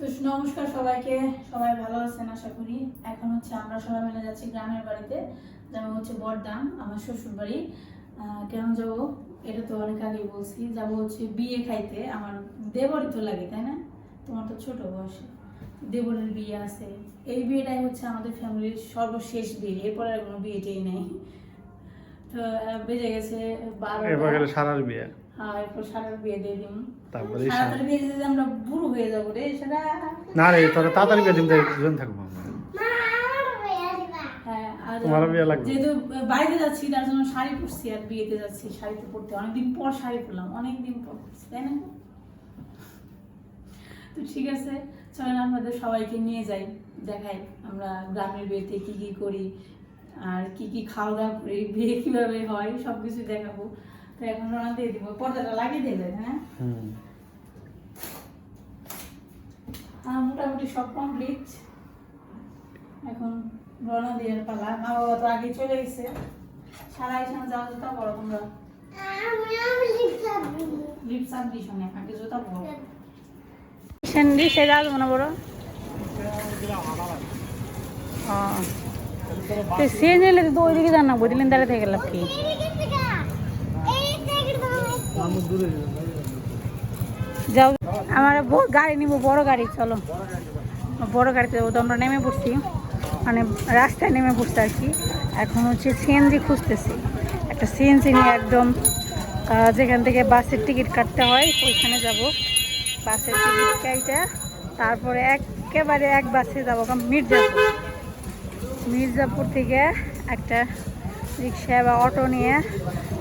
তো নমস্কার সবাইকে। সবাই ভালো আছেন আশা করি? এখন হচ্ছে আমরা সবাই মিলে যাচ্ছি গ্রামের বাড়িতে, যেমন হচ্ছে বরদাম আমার শ্বশুর বাড়ি কেন যাব? এটা তো অনেক আগে বলছি। যাব হচ্ছে বিয়ে খাইতে। আমার দেবরই তো লাগে, তাই না? তোমার তো ছোট বয়সে। দেবরের বিয়ে আছে। এই বিয়েটাই হচ্ছে আমাদের ফ্যামিলির সর্বশেষ বিয়ে। এরপরে আর কোনো বিয়েটাই নেই। তো বেজে গেছে এবার গেলে সারার বিয়ে। হ্যাঁ এরপর সারার বিয়ে দিয়ে দিন তারপরে সারার বিয়ে দিতে আমরা বুড়ো হয়ে যাব রে সেটা না রে তোরা তাড়াতাড়ি বিয়ে দিন দুজন থাকব। আমরা। আর তোমারও বিয়ে লাগবে? যেহেতু বাইরে যাচ্ছি তার জন্য শাড়ি পরছি আর বিয়েতে যাচ্ছি শাড়িতে পরতে অনেকদিন পর শাড়ি পরলাম অনেকদিন পর পরছি, তাই না? তো ঠিক আছে চলেন আমাদের সবাইকে নিয়ে যাই দেখাই আমরা গ্রামের বিয়েতে কি কি করি আর কি কি খাওয়া দাওয়া করি বিয়ে কীভাবে হয় সব কিছু দেখাবো। তো এখন রওনা দিয়ে দিব। পর্দাটা লাগিয়ে দিলেন হ্যাঁ? মোটামুটি সব কমপ্লিট এখন রওনা দিয়ে পালা। মা বাবা তো আগে চলে গেছে। সারা এখানে যাওয়া জুতা পড়ো তোমরা। লিপ সাপ দিস অনেক আগে জুতা পড়ো না বড় সে নিলে তো ওইদিকে জানা বুঝলেন দাঁড়িয়ে থেকে গেলাম কি? যাও, আমার গাড়ি নিব, বড় গাড়ি, চলো। বড় গাড়িতে তো আমরা নেমে পড়ছি। মানে রাস্তায় নেমে পড়ছি আর কি। এখন হচ্ছে সিএনজি খুঁজতেছি। একটা সিএনজি নিয়ে একদম যেখান থেকে বাসের টিকিট কাটতে হয়, ওইখানে যাব। বাসের টিকিট কাইটা তারপরে একেবারে এক বাসে যাব মির্জাপুর। মির্জাপুর থেকে একটা রিক্সা বা অটো নিয়ে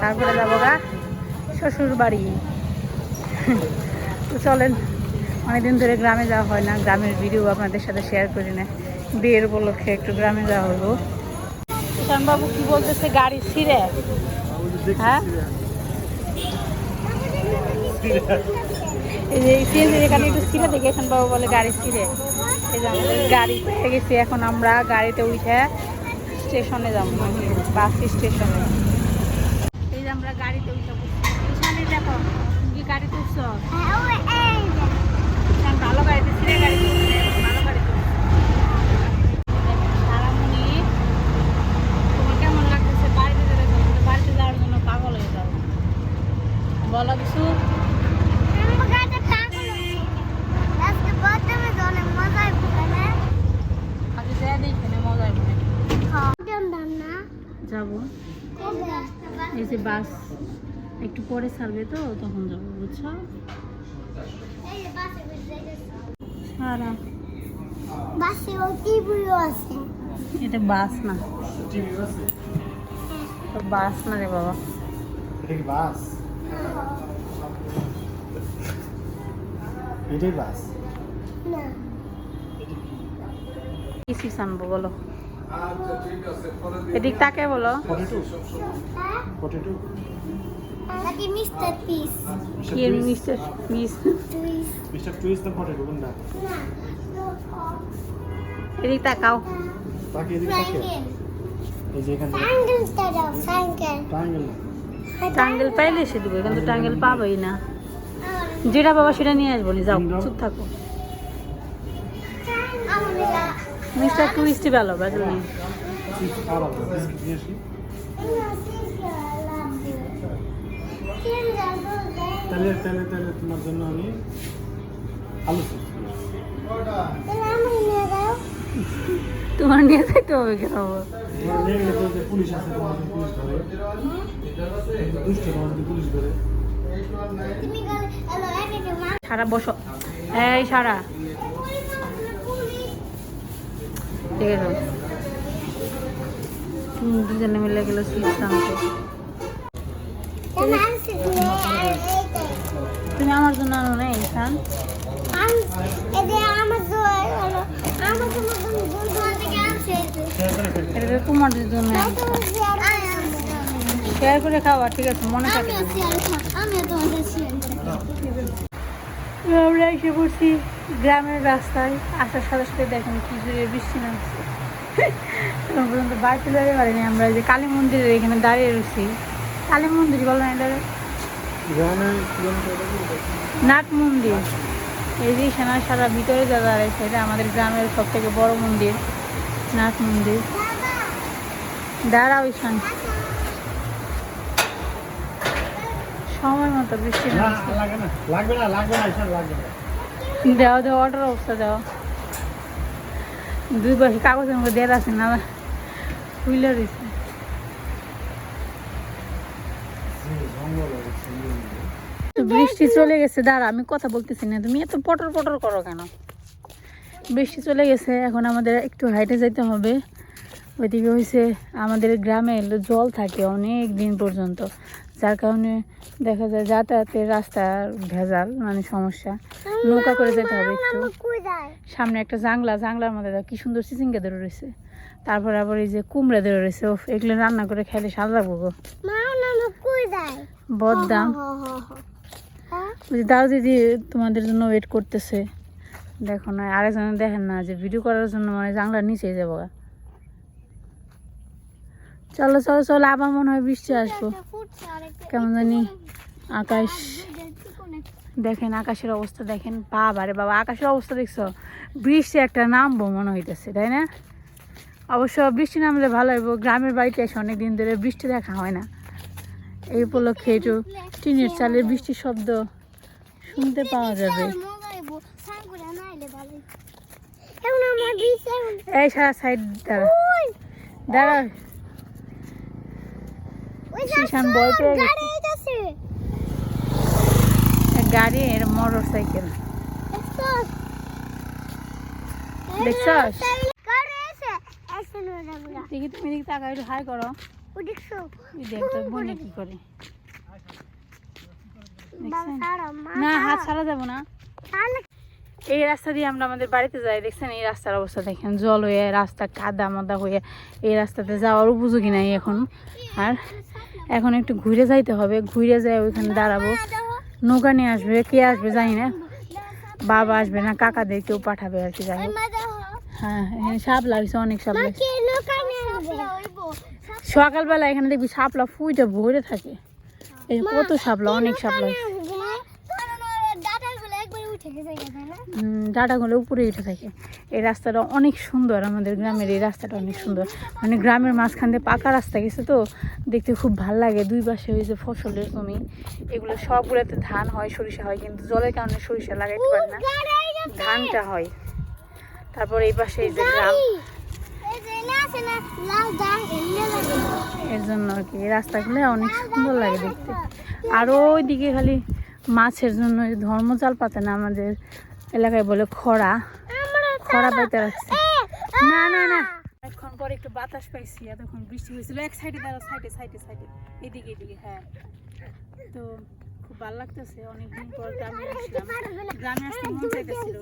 তারপরে যাব গা শ্বশুর বাড়ি তো চলেন, অনেকদিন ধরে গ্রামে যাওয়া হয় না, গ্রামের ভিডিও আপনাদের সাথে শেয়ার করি না। বিয়ের উপলক্ষে একটু গ্রামে যাওয়া হলো। বাবু কি বলতেছে, গাড়ি ছিঁড়ে? হ্যাঁ? এই সিএনজি এখানে একটু ছিঁড়ে, দেখে বাবু বলে গাড়ি ছিঁড়ে। এই যে গাড়ি পেয়ে গেছি, এখন আমরা গাড়িতে উঠে স্টেশনে যাব, বাস স্টেশনে। এই যে আমরা গাড়িতে উঠে বসছি। দেখো কি গাড়িতে উঠছো হ্যাঁ, ভালো গাড়িতে ছিঁড়ে গাড়িতে উঠছে, ভালো গাড়িতে উঠছে। সারামণি, তোমার কেমন লাগতেছে? বাড়িতে যেতে চাও? কিন্তু বাড়িতে যাওয়ার জন্য পাগল হয়ে যাও। বলো কিছু আগে যাই দেখি না মজা হবে যাব এই যে বাস একটু পরে ছাড়বে তো তখন যাব বুঝছ? সারা বাসে ও টিভিও আছে এটা বাস না। বাস না রে বাবা। এটা কি বাস? এটাই বাস। না কি আনব বলো? এদিক তাকে বলো। পটেটো পটেটো নাকি মিস্টার পিস কি এর মিস্টার না এদিক তাকাও এদিকে এই যে এখানে দাও ট্রায়াঙ্গেল টাঙ্গেল পাইলে এসে দেবো কিন্তু টাঙ্গেল পাবোই না যেটা বাবা সেটা নিয়ে আসব নি যাও চুপ থাকো মিস্টার টুরিস্টই ভালো নেই তাহলে তাহলে তাহলে তোমার জন্য আমি আলু তোমার নিয়ে যাইতে হবে কেন বাবা? তোমার নিয়ে গেলে তো যে পুলিশ আছে পুলিশ ধরে। দুষ্ট পুলিশ ধরে। সারা বসো এই সারা। ঠিক আছে। দুজনে মিলে গেল আনতে তুমি আমার জন্য আনো না ইনসান তোমার জন্য। শেয়ার করে খাওয়া, ঠিক আছে, মনে থাকে আমরা এসে পড়ছি গ্রামের রাস্তায়, আসার সাথে সাথে দেখেন কি জোরে বৃষ্টি নামছে। পর্যন্ত বাড়িতে দাঁড়িয়ে পারিনি আমরা যে কালী মন্দিরের এখানে দাঁড়িয়ে রয়েছি। কালী মন্দির বলো না নাট মন্দির। এই যে সেনা সারা ভিতরে যা দাঁড়াইছে এটা আমাদের গ্রামের সব থেকে বড় মন্দির নাথ মন্দির। দাঁড়াও ঈশান। সময় মতো বৃষ্টি লাগবে না লাগবে না লাগবে দেওয়া দেওয়া অবস্থা দেওয়া দুই পাশে কাগজের মধ্যে দেড় আছে না খুইলে রয়েছে জঙ্গল হয়েছে তো বৃষ্টি চলে গেছে দাঁড়া আমি কথা বলতেছি না। তুমি এত পটর পটর করো কেন? বৃষ্টি চলে গেছে এখন আমাদের একটু হাইটে যেতে হবে। ওইদিকে হয়েছে আমাদের গ্রামে জল থাকে অনেক দিন পর্যন্ত। যার কারণে দেখা যায় যাতায়াতের রাস্তা ভেজাল মানে সমস্যা। নৌকা করে যেতে হবে একটু। সামনে একটা জাংলা জাংলার মধ্যে কি সুন্দর চিচিঙ্গা ধরে রয়েছে। তারপর আবার এই যে কুমড়া ধরে রয়েছে ওফ, এগুলো রান্না করে খেলে স্বাদ লাগবো বদদাম দাও দিদি তোমাদের জন্য ওয়েট করতেছে। দেখো না আরেকজন দেখেন না যে ভিডিও করার জন্য মানে জাংলার নিচে যাব। চলো চলো চলো আবার মনে হয় বৃষ্টি আসব। কেমন জানি আকাশ। দেখেন আকাশের অবস্থা দেখেন বাবা রে বাবা আকাশের অবস্থা দেখছ? বৃষ্টি একটা নামবো মনে হইতেছে তাই না? অবশ্য বৃষ্টি নামলে ভালো হইব গ্রামের বাড়িতে এসে অনেক দিন ধরে বৃষ্টি দেখা হয় না। এই উপলক্ষে একটু টিনের চালের বৃষ্টির শব্দ শুনতে পাওয়া যাবে এই সারা সাইড দাঁড়া দাঁড়া। গাড়ি এর মোটর সাইকেল বুড়া দেখি তুমি একটু হাই করো কি করে। না হাত ছাড়া। যাব না। এই রাস্তা দিয়ে আমরা আমাদের বাড়িতে যাই দেখছেন? এই রাস্তার অবস্থা দেখেন? জল হয়ে রাস্তা কাদা মাদা হয়ে এই রাস্তাতে যাওয়ার উপযোগী নাই এখন। আর এখন একটু ঘুরে যাইতে হবে। ঘুরে যায় ওইখানে দাঁড়াবো। নৌকা নিয়ে আসবে কে আসবে জানি না। বাবা আসবে না কাকাদের কেউ পাঠাবে আর কি যাই হ্যাঁ সাপ লাগছে অনেক সাপ লাগছে সকালবেলা এখানে দেখবি সাপলা ফুইটা ভরে থাকে। এই কত সাপলা অনেক সাপ লাগছে ডাটাগুলো একবার উঠে গেছে তাই না? উম, ডাটাগুলো উপরে উঠে থাকে। এই রাস্তাটা অনেক সুন্দর আমাদের গ্রামের এই রাস্তাটা অনেক সুন্দর। মানে গ্রামের মাঝখান দিয়ে পাকা রাস্তা গেছে তো দেখতে খুব ভালো লাগে। দুই পাশে ওই যে ফসলের জমি এগুলো সবগুলোতে ধান হয় সরিষা হয় কিন্তু জলের কারণে সরিষা লাগাইতে পারে না। ধানটা হয়। তারপর এই পাশে এই যে গ্রাম এর জন্য আর কি রাস্তাগুলো অনেক সুন্দর লাগে দেখতে। আর ওইদিকে খালি মাছের জন্য ধর্মজাল পাতে না আমাদের এলাকায় বলে খরা। খরা পাইতে রাখছে না না না। এখন পর একটু বাতাস পাইছি এতক্ষণ বৃষ্টি হয়েছিল। এক সাইডে দাঁড়া সাইডে সাইডে সাইডে। এদিকে এদিকে হ্যাঁ। তো খুব ভালো লাগতেছে অনেকদিন পর গ্রামে আসলাম। গ্রামে আসতে মন চাইতেছিল।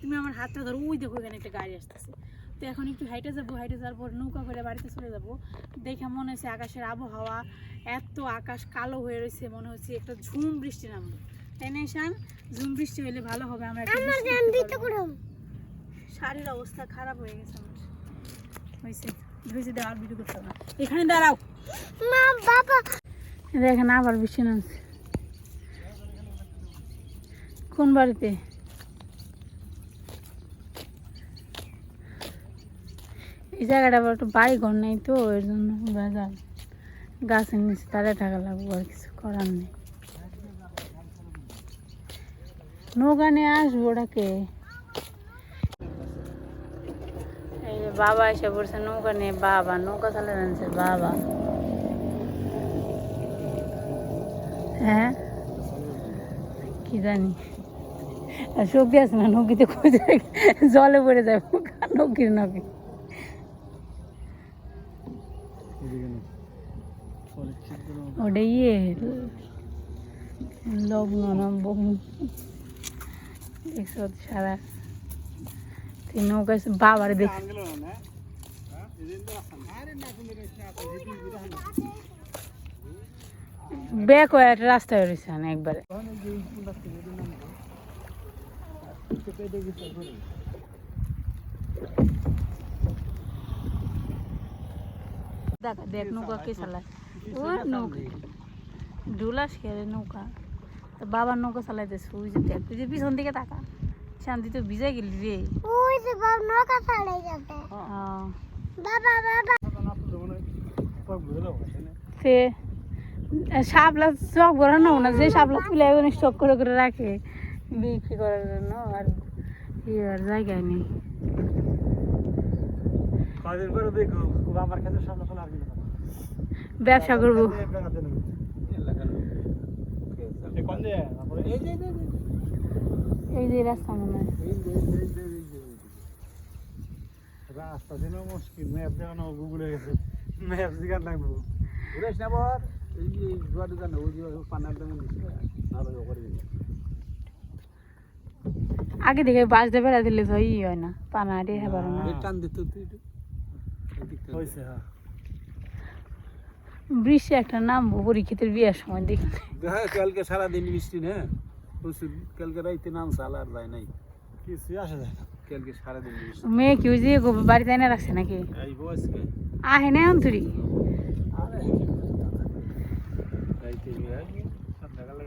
তুমি আমার হাতটা ধরো ওই দেখো এখানে একটা গাড়ি আসতেছে। তো এখন একটু হাইটে যাব হাইটে যাওয়ার পর নৌকা করে বাড়িতে চলে যাব। দেখে মনে হচ্ছে আকাশের আবহাওয়া এত আকাশ কালো হয়ে রয়েছে মনে হচ্ছে একটা ঝুম বৃষ্টি নামবে। তাই না ঈশান? ঝুম বৃষ্টি হলে ভালো হবে আমরা শাড়ির অবস্থা খারাপ হয়ে গেছে আমার। হয়েছে হয়েছে দাঁড়াও ভিডিও করতে না। এখানে দাঁড়াও। মা বাবা। দেখেন আবার বৃষ্টি নামছে। কোন বাড়িতে? এই জায়গাটা আবার একটু বাড়ি ঘর নেই তো এর জন্য বাজার। গাছের নিচে তারে থাকা লাগবে, আর কিছু করার নেই। নৌকা নিয়ে আসব ওটাকে। এই বাবা এসে পড়ছে নৌকা নিয়ে, বাবা, নৌকা চালে জানছে বাবা। হ্যাঁ? কি জানি। শক্তি আছে না, নৌকিতে খুঁজে, জলে পড়ে যায়, নৌকির নৌকি এদিকে না পরে ঠিক করে ওটা ইয়ে লগ্ন না বগ্ন দেখছ তো সারা তুই নৌকা এসে বাবার দেখ ব্যাক হয়ে একটা রাস্তায় রয়েছে না একবারে দেখ দেখ নৌকা কে চালায় ও নৌকা। ডুলাস খেলে নৌকা? তো বাবার নৌকা চালাইতেছে ওই যে দেখ তুই যে পিছন দিকে তাকা। শান্তি তো ভিজে গেলি রে। ওই যে বাবা নৌকা ছাড়াই যাবে। হ্যাঁ। বাবা বাবা। সে শাপলা চক বড়ানো না যে শাপলা তুলে এখন স্টক করে করে রাখে। বিক্রি করার জন্য আর ই আর জায়গায় নেই কয়দিন করে দেখো আমার কাছে সামনে ফেলে আসবে না ব্যবসা করব এই যে এই যে রাস্তা মনে হয় রাস্তা দিন মুশকিল ম্যাপ দেখানো গুগলে গেছে ম্যাপ দিগান লাগবো ঘুরেস না বর এই যে জোয়া দোকান ওই করে আগে থেকে বাস দিয়ে বেড়া দিলে তো ই হয় না পানা দিয়ে হেবার না টান দিত তুই একটু হয়েছে হ্যাঁ। বৃষ্টি একটা নামবো পরীক্ষিতের বিয়ের সময় দেখি। দেখা কালকে সারা দিন বৃষ্টি না। প্রচুর কালকে রাইতে নাম সাল আর যায় নাই। কিছুই আসে যায় না। কালকে সারা বৃষ্টি। মেয়ে কেউ যে বাড়িতে এনে রাখছে নাকি? আহে না অন্তরি? আরে রাইতে বিয়ে সন্ধ্যাকালে